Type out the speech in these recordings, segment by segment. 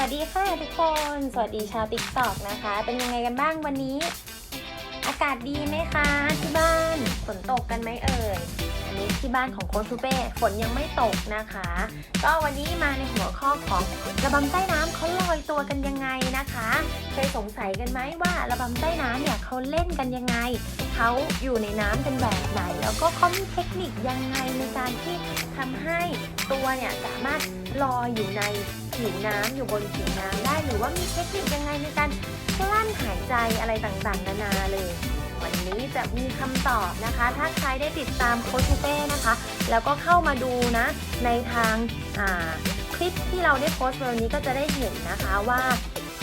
วัสดีค่ะทุกคน สวัสดีชาวติ๊กต็อกนะคะ เป็นยังไงกันบ้างวันนี้ อากาศดีไหมคะที่บ้านฝนตกกันไหมเอ่ย อันนี้ที่บ้านของโค้ชทูเป้ฝนยังไม่ตกนะคะ ก็วันนี้มาในหัวข้อของระบำใต้น้ำเขาลอยตัวกันยังไงนะคะ เคยสงสัยกันไหมว่าระบำใต้น้ำเนี่ยเขาเล่นกันยังไงเขาอยู่ในน้ำกันแบบไหน แล้วก็เขามีเทคนิคยังไงในการที่ทำให้ตัวเนี่ยสามารถลอยอยู่ใน ผิวน้ำอยู่บนผิวน้ำได้ หรือว่ามีเทคนิคยังไงในการกลั้นหายใจอะไรต่างๆ นานาเลย วันนี้จะมีคำตอบนะคะ ถ้าใครได้ติดตามโคชูเป้นะคะ แล้วก็เข้ามาดูนะ ในทางาคลิปที่เราได้โพสต์วันนี้ก็จะได้เห็นนะคะว่า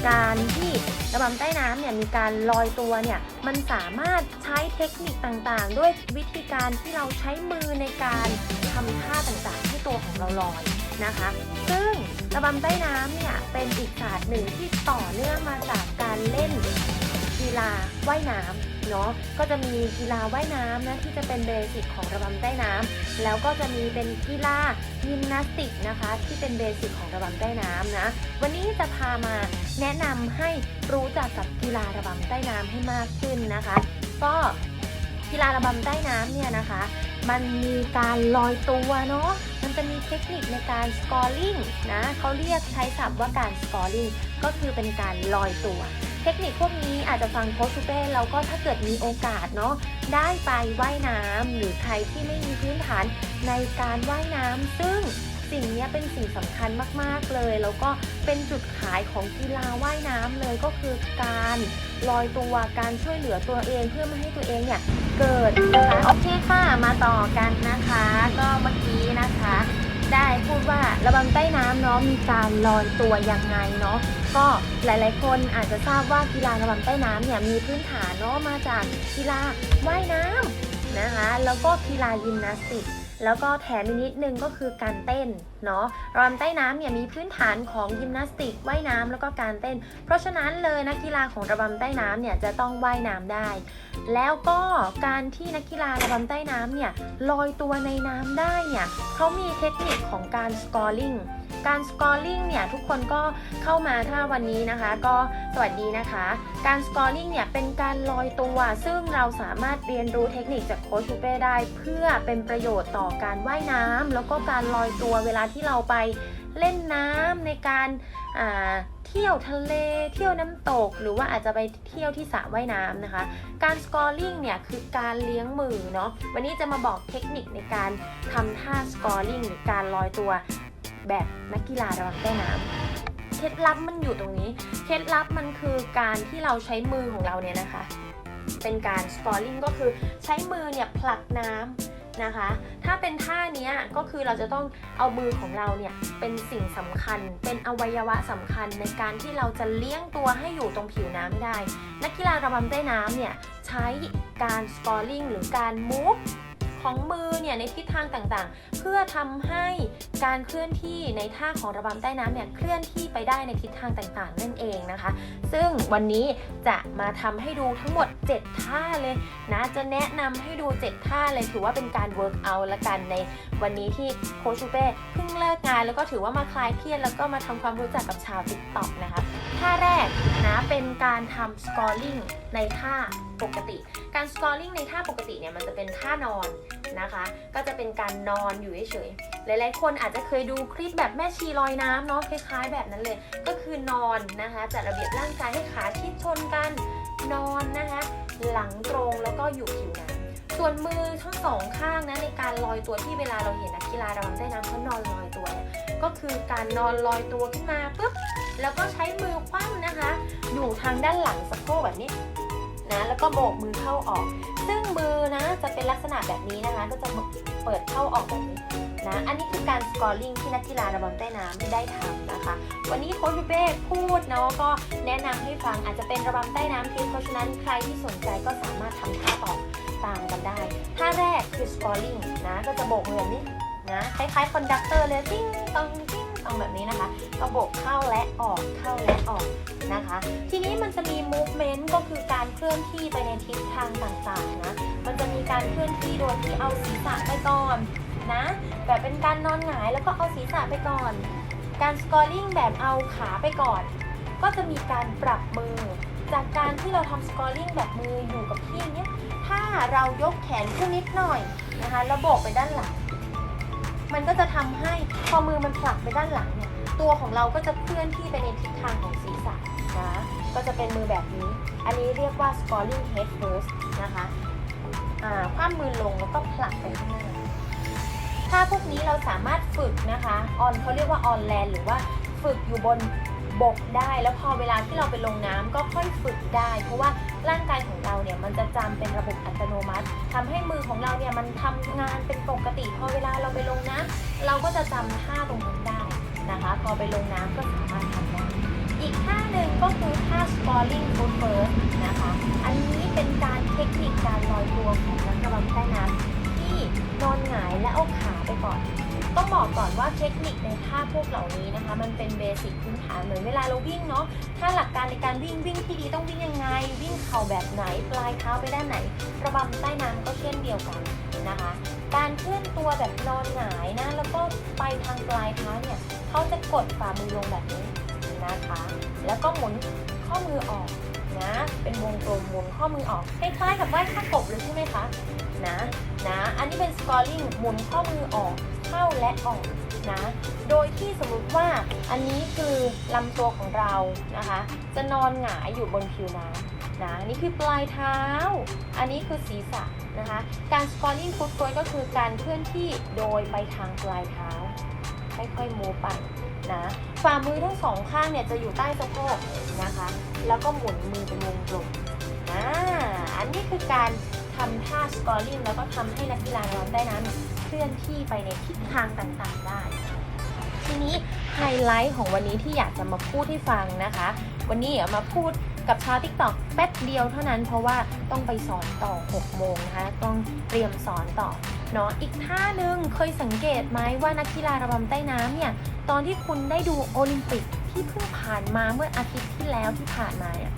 การที่ระบำใต้น้ำเนี่ยมีการลอยตัวเนี่ยมันสามารถใช้เทคนิคต่างๆ ด้วยวิธีการที่เราใช้มือในการทำท่าต่างๆให้ตัวของเราลอย นะคะ ซึ่งระบำใต้น้ำเนี่ยเป็นอีกศาสตร์หนึ่งที่ต่อเนื่องมาจากการเล่นกีฬาว่ายน้ำเนาะก็จะมีกีฬาว่ายน้ำนะที่จะเป็นเบสิกของระบำใต้น้ำแล้วก็จะมีเป็นกีฬายิมนาสติกนะคะ ที่เป็นเบสิกของระบำใต้น้ำนะวันนี้จะพามาแนะนำให้รู้จักกับกีฬาระบำใต้น้ำให้มากขึ้นนะคะ ก็กีฬาระบำใต้น้ำเนี่ยนะคะ มันมีการลอยตัวเนาะ จะมีเทคนิคในการ scoring นะเขาเรียกใช้ศัพท์ว่าการ scoring ก็คือเป็นการลอยตัว เทคนิคพวกนี้อาจจะฟังโคชชูเป้แล้วก็ถ้าเกิดมีโอกาสเนาะได้ไปว่ายน้ำหรือใครที่ไม่มีพื้นฐานในการว่ายน้ำซึ่ง สิ่งนี้เป็นสิ่งสำคัญมากๆเลย แล้วก็เป็นจุดขายของกีฬาว่ายน้ำเลยก็คือการลอยตัวการช่วยเหลือตัวเองเพื่อไม่ให้ตัวเองเนี่ยเกิดนะคะโอเคค่ะมาต่อกันนะคะ ก็เมื่อกี้นะคะ ได้พูดว่าระบำใต้น้ำเนาะมีการลอยตัวยังไงเนาะก็หลายๆ คนอาจจะทราบว่ากีฬาระบำใต้น้ำเนี่ยมีพื้นฐานเนาะมาจากกีฬาว่ายน้ำนะคะ แล้วก็กีฬายิมนาสติก แล้วก็แถมอีกนิดนึงก็คือการเต้นเนาะระบำใต้น้ำเนี่ยมีพื้นฐานของยิมนาสติกว่ายน้ำแล้วก็การเต้น เพราะฉะนั้นเลยนักกีฬาของระบำใต้น้ำเนี่ยจะต้องว่ายน้ำได้ แล้วก็การที่นักกีฬาระบำใต้น้ำเนี่ยลอยตัวในน้ำได้เนี่ยเขามีเทคนิคของการสกอร์ลิง การ scoring เนี่ยทุกคนก็เข้ามาถ้าวันนี้นะคะ ก็สวัสดีนะคะ การ scoring เนี่ยเป็นการลอยตัวซึ่งเราสามารถเรียนรู้เทคนิคจากโค้ชชูเป้ได้ เพื่อเป็นประโยชน์ต่อการว่ายน้ำแล้วก็การลอยตัวเวลาที่เราไปเล่นน้ำในการเที่ยวทะเล เที่ยวน้ำตก หรือว่าอาจจะไปเที่ยวที่สระว่ายน้ำนะคะ การ scoring เนี่ยคือการเลี้ยงมือเนาะ วันนี้จะมาบอกเทคนิคในการทำท่า scoring หรือการลอยตัว แบบนักกีฬาระวังใต้น้ำเคล็ดลับมันอยู่ตรงนี้ เคล็ดลับมันคือการที่เราใช้มือของเราเนี่ยนะคะ เป็นการ scoring ก็คือใช้มือเนี่ยผลักน้ำนะคะ ถ้าเป็นท่าเนี้ยก็คือเราจะต้องเอามือของเราเนี่ยเป็นสิ่งสำคัญ เป็นอวัยวะสำคัญในการที่เราจะเลี้ยงตัวให้อยู่ตรงผิวน้ำให้ได้ นักกีฬาระบำใต้น้ำเนี่ยใช้การ scoring หรือการ move ของมือเนี่ยในทิศทางต่างๆ เพื่อทำให้การเคลื่อนที่ในท่าของระบำใต้น้ำเนี่ยเคลื่อนที่ไปได้ในทิศทางต่างๆ นั่นเองนะคะ ซึ่งวันนี้จะมาทำให้ดูทั้งหมด 7 ท่าเลยนะจะแนะนำให้ดู 7 ท่าเลยถือว่าเป็นการเวิร์กเอาละกันในวันนี้ที่โคชูเป้เพิ่งเลิกานแล้วก็ถือว่ามาคลายเครียดแล้วก็มาทำความรู้จักกับชาว TikTok นะคะท่าแรกนะเป็นการทำ scoring ในท่าปกติ การ scoring ในท่าปกติเนี่ยมันจะเป็นท่านอนนะคะ ก็จะเป็นการนอนอยู่เฉยๆหลายๆคนอาจจะเคยดูคลิปแบบแม่ชีลอยน้ำเนาะคล้ายๆ แบบนั้นเลย ก็คือนอนนะคะจัดระเบียบร่างกายให้ขาชิดชนกันนอนนะคะหลังตรงแล้วก็อยู่ผิวน้ำ ส่วนมือทั้งสองข้างนะในการลอยตัวที่เวลาเราเห็นนักกีฬาระบำใต้น้ำเขานอนลอยตัวเนี่ยก็คือการนอนลอยตัวขึ้นมาปุ๊บแล้วก็ใช้มือคว่ำนะคะ อยู่ทางด้านหลังสะโพกแบบนี้นะแล้วก็โบกมือเข้าออก ซึ่งมือนะจะเป็นลักษณะแบบนี้นะคะ ก็จะเปิดเข้าออกแบบนี้นะ อันนี้คือการ scoring ที่นักกีฬาระบำใต้น้ำได้ทำนะคะ วันนี้โค้ชพี่เป้พูดเนาะก็แนะนำให้ฟังอาจจะเป็นระบำใต้น้ำทิพย์เพราะฉะนั้นใครที่สนใจก็สามารถทำท่าต่อ ตามกันได้ท่าแรกคือ scoring นะ ก็จะโบกมือแบบนี้นะคล้ายๆคอนดักเตอร์เลยติ้งตองติ้งตองแบบนี้นะคะก็โบกเข้าและออกเข้าและออกนะคะ ทีนี้มันจะมี movement ก็คือการเคลื่อนที่ไปในทิศทางต่างๆนะมันจะมีการเคลื่อนที่โดยที่เอาศีรษะไปก่อนนะแบบเป็นการนอนหงายแล้วก็เอาศีรษะไปก่อน การสกอร์ลิงแบบเอาขาไปก่อน ก็จะมีการปรับมือ จากการที่เราทำสกอร์ลิงแบบมืออยู่กับที่เนี้ยถ้าเรายกแขนขึ้นนิดหน่อยนะคะแล้วโบกไปด้านหลัง มันก็จะทำให้พอมือมันผลักไปด้านหลังเนี่ยตัวของเราก็จะเคลื่อนที่ไปในทิศทางของศีรษะนะก็จะเป็นมือแบบนี้ อันนี้เรียกว่า scoring head first นะคะอ่าคว่ำมือลงแล้วก็ผลักไปข้างหน้าถ้าพวกนี้เราสามารถฝึกนะคะออนเขาเรียกว่าออนแลนหรือว่าฝึกอยู่บน บกได้แล้วพอเวลาที่เราไปลงน้ำก็ค่อยฝึกได้ เพราะว่าร่างกายของเราเนี่ยมันจะจำเป็นระบบอัตโนมัติทำให้มือของเราเนี่ยมันทำงานเป็นปกติ พอเวลาเราไปลงน้ำเราก็จะจำท่าตรงนั้นได้นะคะ พอไปลงน้ำก็สามารถทำได้อีกท่าหนึ่งก็คือท่า scoring foot first นะคะ อันนี้เป็นการเทคนิคการลอยตัวของนักระบำใต้น้ำที่นอนหงายและเอาขาไปก่อน ต้องบอกก่อนว่าเทคนิคในท่าพวกเหล่านี้นะคะ มันเป็นเบสิกพื้นฐานเหมือนเวลาเราวิ่งเนาะถ้าหลักการในการวิ่งวิ่งที่ดีต้องวิ่งยังไง วิ่งเข่าแบบไหน ปลายเท้าไปด้านไหน ระบำใต้น้ำก็เช่นเดียวกันนะคะ การเคลื่อนตัวแบบนอนหงายนะแล้วก็ไปทางปลายเท้าเนี่ยเขาจะกดฝ่ามือลงแบบนี้นะคะ แล้วก็หมุนข้อมือออก นะ เป็นวงกลมหมุนข้อมือออกคล้ายๆกับว่ายท่ากบเลยใช่ไหมคะนะนะอันนี้เป็น scoring หมุนข้อมือออกเข้าและออกนะโดยที่สมมุติว่าอันนี้คือลำตัวของเรานะคะ จะนอนหงายอยู่บนผิวน้ำนะอันนี่คือปลายเท้า อันนี้คือศีรษะนะคะการ scoring foot first ก็คือการเคลื่อนที่โดยไปทางปลายเท้าค่อยๆมูไปนะ ฝ่ามือทั้งสองข้างเนี่ยจะอยู่ใต้สะโพกนะคะ แล้วก็หมุนมือเป็นวงกลมอ่าอันนี้คือการทำท่า scoring แล้วก็ทำให้นักกีฬาน้ำได้นั้น เคลื่อนที่ไปในทิศทางต่างๆได้ ทีนี้ไฮไลท์ของวันนี้ที่อยากจะมาพูดให้ฟังนะคะ วันนี้เดี๋ยวมาพูด กับชาวทิกตอกแป๊บเดียวเท่านั้น เพราะว่าต้องไปสอนต่อ 6 โมงนะคะ ต้องเตรียมสอนต่อเนาะอีกท่าหนึ่งเคยสังเกตไหมว่านักกีฬาระบำใต้น้ำเนี่ย ตอนที่คุณได้ดูโอลิมปิกที่เพิ่งผ่านมาเมื่ออาทิตย์ที่แล้วที่ผ่านมาเนี่ย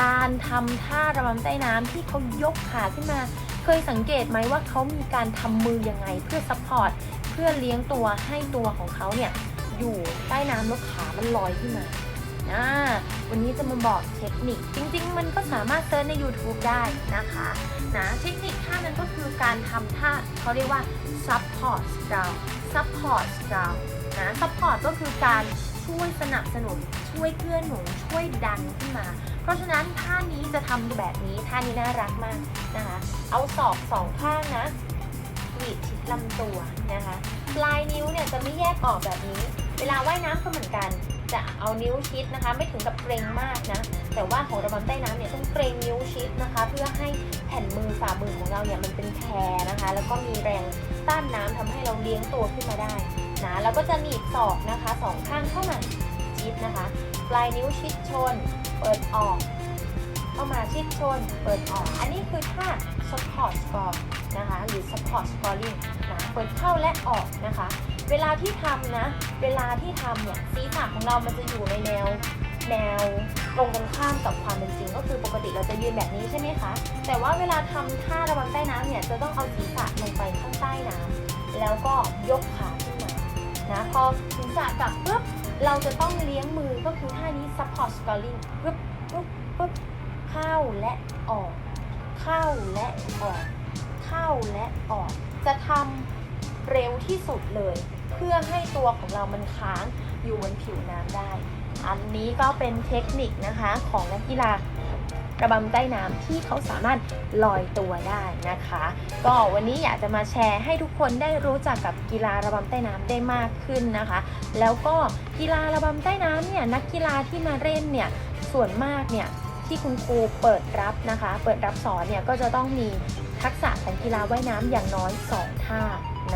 การทำท่าระบำใต้น้ำที่เขายกขาขึ้นมา เคยสังเกตไหมว่าเขามีการทำมือยังไงเพื่อซัพพอร์ตเพื่อเลี้ยงตัวให้ตัวของเขาเนี่ยอยู่ใต้น้ำแล้วขามันลอยขึ้นมา อ่าวันนี้จะมาบอกเทคนิค จริง ๆ มันก็สามารถเซิร์ชใน YouTube ได้นะคะนะเทคนิคท่านั้นก็คือการทำท่าเขาเรียกว่า support down support down นะ support ก็คือการช่วยสนับสนุน ช่วยเกื้อหนุนช่วยดันขึ้นมา เพราะฉะนั้นท่านี้จะทำแบบนี้ท่านี้น่ารักมากนะคะ เอาศอกสองข้างนะหวีดชิดลำตัวนะคะ ปลายนิ้วเนี่ยจะไม่แยกออกแบบนี้ เวลาว่ายน้ำก็เหมือนกัน จะเอานิ้วชิดนะคะ ไม่ถึงกับเกรงมากนะ แต่ว่าของระบำใต้น้ำเนี่ยต้องเกรงนิ้วชิดนะคะ เพื่อให้แผ่นมือฝ่ามือของเราเนี่ยมันเป็นแพรนะคะ แล้วก็มีแรงต้านน้ำทำให้เราเลี้ยงตัวขึ้นมาได้นะแล้วก็จะหนีบศอกนะคะสองข้างเข้ามาชิดนะคะ ปลายนิ้วชิดชน เปิดออก เข้ามาชิดชน เปิดออก อันนี้คือท่า support score นะคะ หรือ support scoring นะเปิดเข้าและออกนะคะ เวลาที่ทำนะ เวลาที่ทำเนี่ยศีรษะของเรามันจะอยู่ในแนวแนวตรงกันข้ามกับความเป็นจริง ก็คือปกติเราจะยืนแบบนี้ใช่ไหมคะ แต่ว่าเวลาทำท่าระบำใต้น้ำเนี่ยจะต้องเอาศีรษะลงไปข้างใต้น้ำแล้วก็ยกขาขึ้นมานะพอศีรษะกลับปุ๊บเราจะต้องเลี้ยงมือก็คือท่านี้ support scoring ปึ๊บปึ๊บปึ๊บเข้าและออก เข้าและออก เข้าและออก จะทำเร็วที่สุดเลย เพื่อให้ตัวของเรามันค้างอยู่บนผิวน้ำได้ อันนี้ก็เป็นเทคนิคนะคะของนักกีฬาระบำใต้น้ำที่เขาสามารถลอยตัวได้นะคะ ก็วันนี้อยากจะมาแชร์ให้ทุกคนได้รู้จักกับกีฬาระบำใต้น้ำได้มากขึ้นนะคะ แล้วก็กีฬาระบำใต้น้ำเนี่ยนักกีฬาที่มาเล่นเนี่ยส่วนมากเนี่ยที่คุณครูเปิดรับนะคะ เปิดรับสอนเนี่ยก็จะต้องมีทักษะของกีฬาว่ายน้ำอย่างน้อย 2 ท่า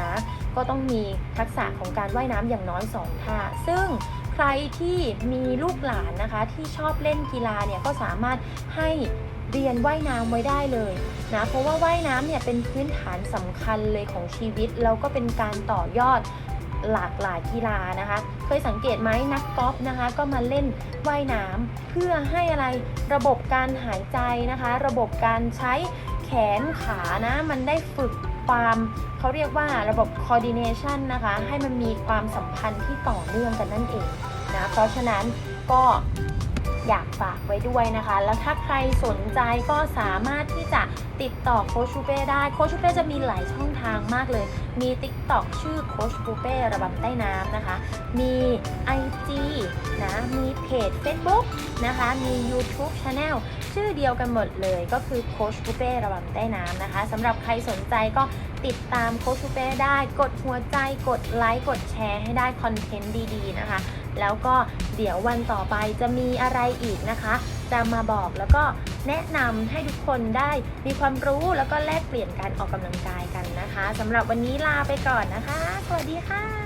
นะ ก็ต้องมีทักษะของการว่ายน้ำอย่างน้อย 2 ท่า ซึ่งใครที่มีลูกหลานนะคะ ที่ชอบเล่นกีฬาเนี่ยก็สามารถให้เรียนว่ายน้ำไว้ได้เลยนะเพราะว่าว่ายน้ำเนี่ยเป็นพื้นฐานสำคัญเลยของชีวิตแล้วก็เป็นการต่อยอดหลากหลายกีฬานะคะ เคยสังเกตไหมนักกอล์ฟนะคะ ก็มาเล่นว่ายน้ำเพื่อให้อะไรระบบการหายใจนะคะ ระบบการใช้แขนขานะ มันได้ฝึก ความเขาเรียกว่าระบบ coordination นะคะ ให้มันมีความสัมพันธ์ที่ต่อเนื่องกันนั่นเองนะ เพราะฉะนั้นก็ อยากฝากไว้ด้วยนะคะ แล้วถ้าใครสนใจก็สามารถที่จะติดต่อโคชูเป้ได้โคชูเป้จะมีหลายช่องทางมากเลย มี TikTok ชื่อโคชูเป้ระบำใต้น้ำนะคะ มี IG นะมีเพจ Facebook นะคะมี YouTube Channel ชื่อเดียวกันหมดเลยก็คือโคชูเป้ระบำใต้น้ำนะคะสำหรับใครสนใจก็ติดตามโคชูเป้ได้ กดหัวใจกดไลค์กดแชร์ให้ได้คอนเทนต์ดีๆนะคะ แล้วก็เดี๋ยววันต่อไปจะมีอะไรอีกนะคะ จะมาบอกแล้วก็แนะนำให้ทุกคนได้มีความรู้แล้วก็แลกเปลี่ยนการออกกำลังกายกันนะคะสำหรับวันนี้ลาไปก่อนนะคะ สวัสดีค่ะ